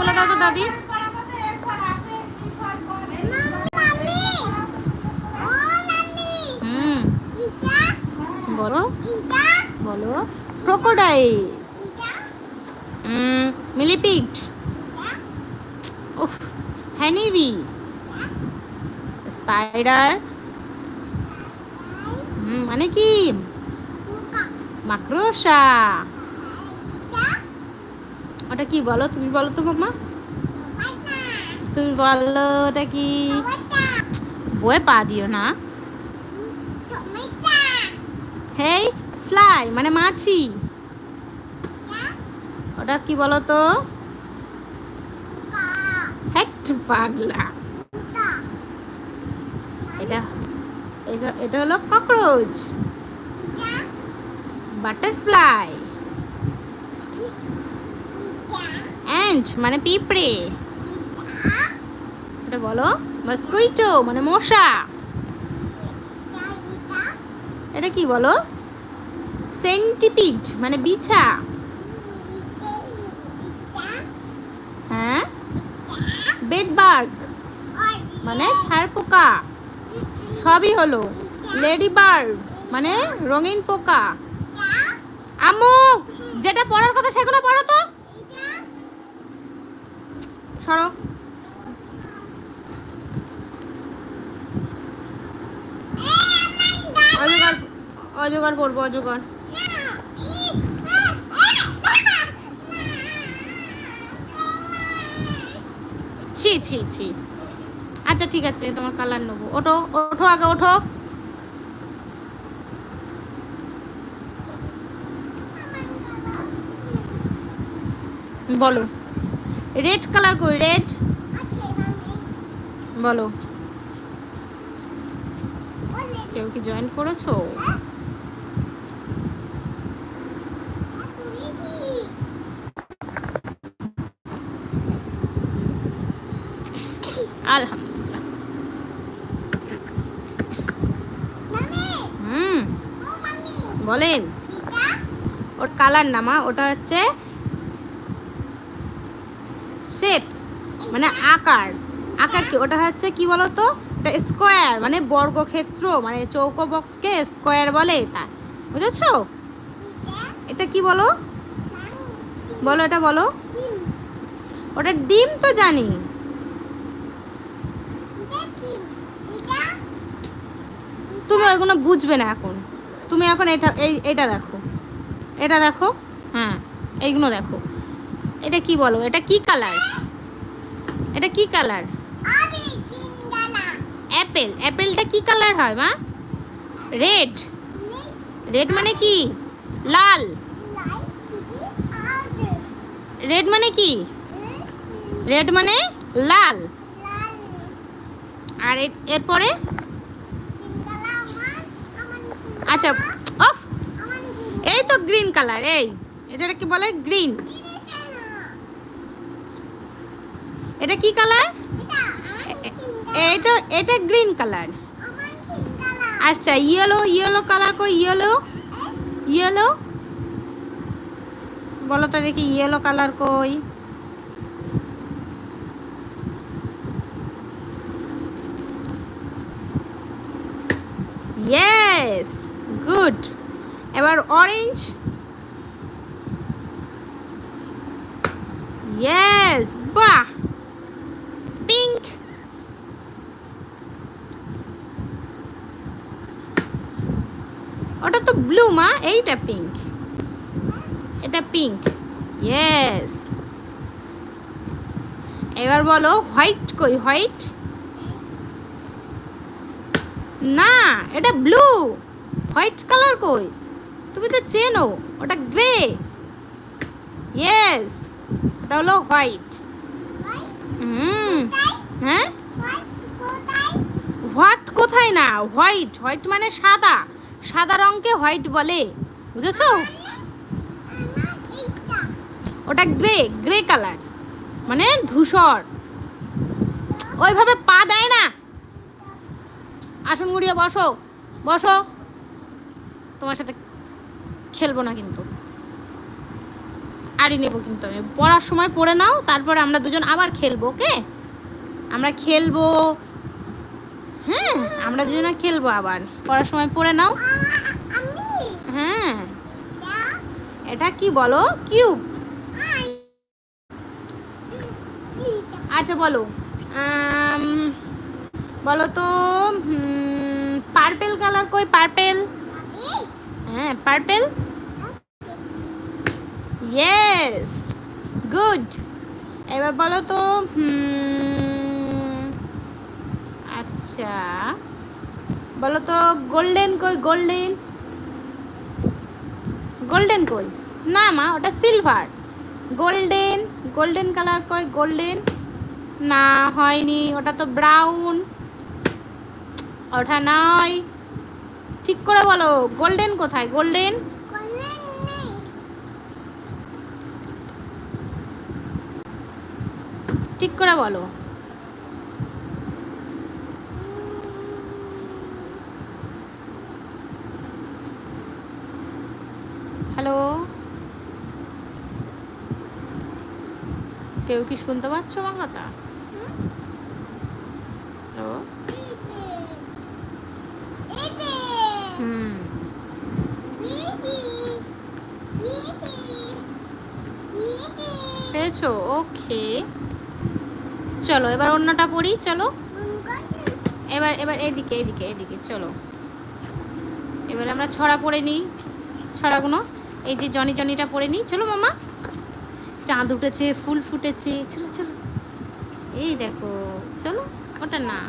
বলে দাও তো দাদি। বলো। বলো। ক্রোকোডাইল মিলিপিগ উফ হ্যানিবি স্পাইডার মানে কি? মাকড়সা ওটা কি বলো? তুমি বলো তো মাম্মা। তুমি বলো ওটা কি? বয়ে পা দিও না। হেই ফ্লাই মানে মাছি। ওটা কি বলো তো? পাগলা। এটা এটা হলো ককরোচ বাটারফ্লাই অ্যান্ট মানে পিঁপড়ে। ওটা বলো মস্কুইটো মানে মশা। এটা কি বলো? সেন্টিপিড মানে বিছা। হ্যাঁ? বেডবার্গ মানে ছাড় পোকা সবই হলো। লেডি বার্ড মানে রঙিন পোকা। আমুক! যেটা পড়ার কথা সেগুলো পড়ো তো। সরো। অজগর অজগর পড়ব অজগর। ছি ছি ছি। আচ্ছা ঠিক আছে, তোমার কালার নেব। ওঠো ওঠো আগে, ওঠো। বলো। রেড কালার কই রেড বলো। কেউ কি জয়েন করেছ? আলহামদুলিল্লাহ। হুম। বলেন। ওর কালার না মা ওটা হচ্ছে শেপস মানে আকার। আকার কি? ওটা হচ্ছে কি বলো তো এটা স্কোয়ার মানে বর্গক্ষেত্র মানে চৌকো বক্সকে স্কোয়ার বলে তা বুঝেছ? এটা কি বলো? বলো এটা বলো। ওটা ডিম তো জানি। তুমি ওইগুলো বুঝবে না এখন। তুমি এখন এটা, এই, এটা দেখো। এটা দেখো হ্যাঁ এইগুলো দেখো। এটা কি বলো? এটা কি কালার এটা কি কালার অ্যাপেল অ্যাপেলটা কি কালার হয়, মা? রেড রেড মানে কি? লাল. রেড মানে কি? রেড মানে লাল. আর এর- এরপরে? আচ্ছা অফ এই তো গ্রিন কালার এই। এটা কি বলে গ্রিন এটা কি কালার এটা এটা গ্রিন কালার আচ্ছা ইয়েলো ইয়েলো কালার কই? ইয়েলো ইয়েলো বলো তো দেখি ইয়েলো কালার কই? ইয়েস গুড এবার অরেঞ্জ ইয়েস বাহ পিঙ্ক ওটা তো ব্লু মা এইটা পিঙ্ক এটা পিঙ্ক ইয়েস এবার বলো হোয়াইট কই? হোয়াইট না এটা ব্লু হোয়াইট কালার কই? তুমি তো চেনো ওটা গ্রে ইয়েস ওটা হলো হোয়াইট হুম। হ্যাঁ? হোয়াট কোথায়? না? হোয়াইট হোয়াইট মানে সাদা। সাদা রঙকে হোয়াইট বলে, বুঝেছ? ওটা গ্রে গ্রে কালার মানে ধূসর। ওইভাবে পা দেয় না। আসন গুড়িয়ে বসো বসো। তোমার সাথে খেলব না কিন্তু। আড়ি নেব কিন্তু আমি। পড়ার সময় পড়ে নাও, তারপরে আমরা দুজন আবার খেলব, ওকে? আমরা খেলব হ্যাঁ আমরা দুজনে খেলব আবার। পড়ার সময় পড়ে নাও। হ্যাঁ। এটা কি বলো? কিউব। আচ্ছা বলো। বলো তো পার্পেল কালার কই? পার্পেল? হ্যাঁ পার্পেল? ইয়েস গুড এবার বলো তো আচ্ছা। বলো তো গোল্ডেন কই গোল্ডেন গোল্ডেন কই? না মা, ওটা সিলভার গোল্ডেন গোল্ডেন কালার কই গোল্ডেন না, হয়নি, ওটা তো ব্রাউন ওটা নয়। ঠিক করে বলো গোল্ডেন কোথায় গোল্ডেন ঠিক করে বলো। কেউ কি শুনতে পাচ্ছ আমার কথা হুম। পেয়েছ? ওকে। চলো এবার অন্যটা পড়ি চলো। এবার এবার এদিকে এদিকে এদিকে চলো। এবার আমরা ছড়া পড়ে নিই ছড়াগুলো এই যে জনি জনিটা পড়ে নিই। চলো মামা। চাঁদ উঠেছে, ফুল ফুটেছে, চলো চলো। এই দেখো, চলো, ওটা না।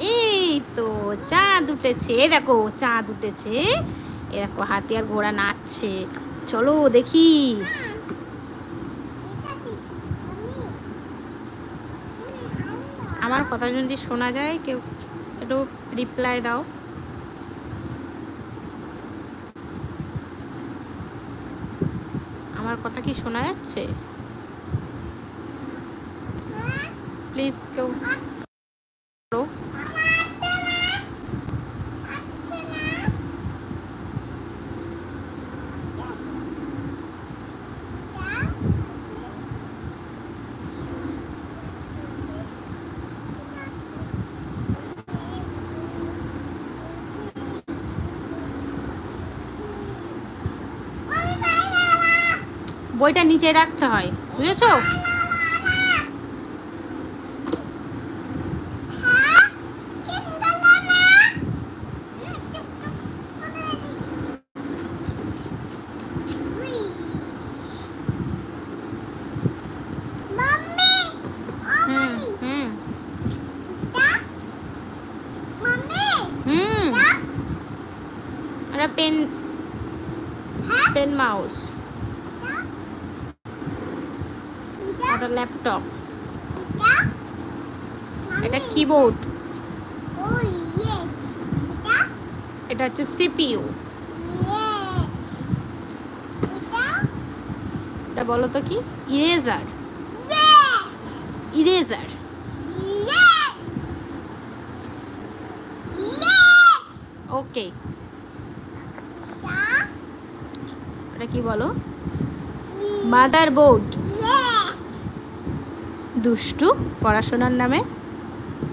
এই তো, চাঁদ উঠেছে দেখো, চাঁদ উঠেছে। এ দেখো, হাতি ঘোড়া নাচছে। চলো, দেখি। আমার কথা যদি শোনা যায়, কেউ একটু রিপ্লাই দাও। আমার কথা কি শোনা যাচ্ছে? প্লিজ কেউ করো। বইটা নিচে রাখতে হয় বুঝেছ? হুম হুম। হুম। ওটা ল্যাপটপ এটা কিবোর্ড এটা হচ্ছে সিপিইউ এটা বলো তো কি? ইরেজার ইরেজার ওকে এটা কি বলো? মাদার বোর্ড দুষ্টু পড়াশোনার নামে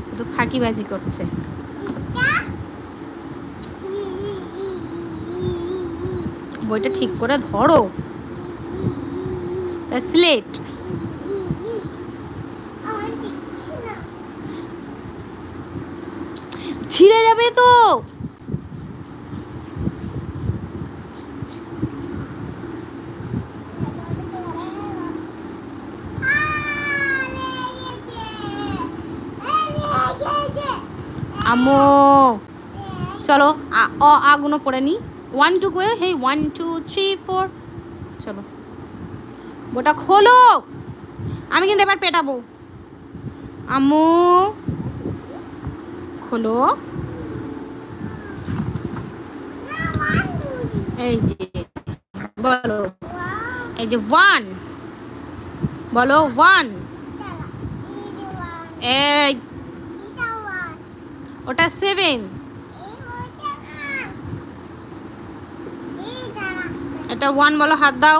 শুধু ফাঁকিবাজি করছে। বইটা ঠিক করে ধরো। স্লেট। ছিঁড়ে যাবে তো। আমো চলো অ আগুনো পড়ে নি। ওয়ান টু করে hey one two three four চলো। বইটা খোলো। আমি কিন্তু এবার পেটাবো। আম্মু। খোলো। এই যে, বলো। এই যে ওয়ান বলো ওয়ান এই ওটা সেভেন এটা ওয়ান বলো, হাত দাও।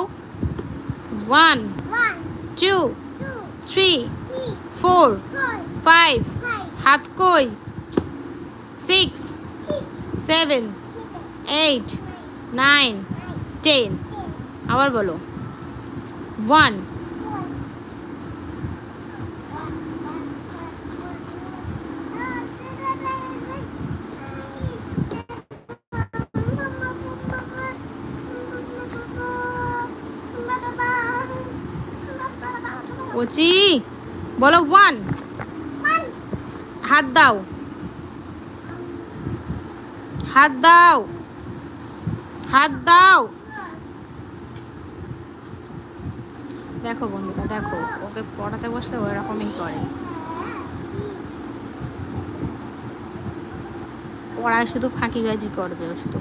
One two three four five হাত কই? Six seven eight nine ten আবার বলো। ওয়ান কচি। বলো ওয়ান। হাত দাও। হাত দাও। হাত দাও। দেখো বন্ধুরা দেখো ওকে পড়াতে বসলে ওই রকমই করে। পড়ায় শুধু ফাঁকিবাজি করবে ও শুধু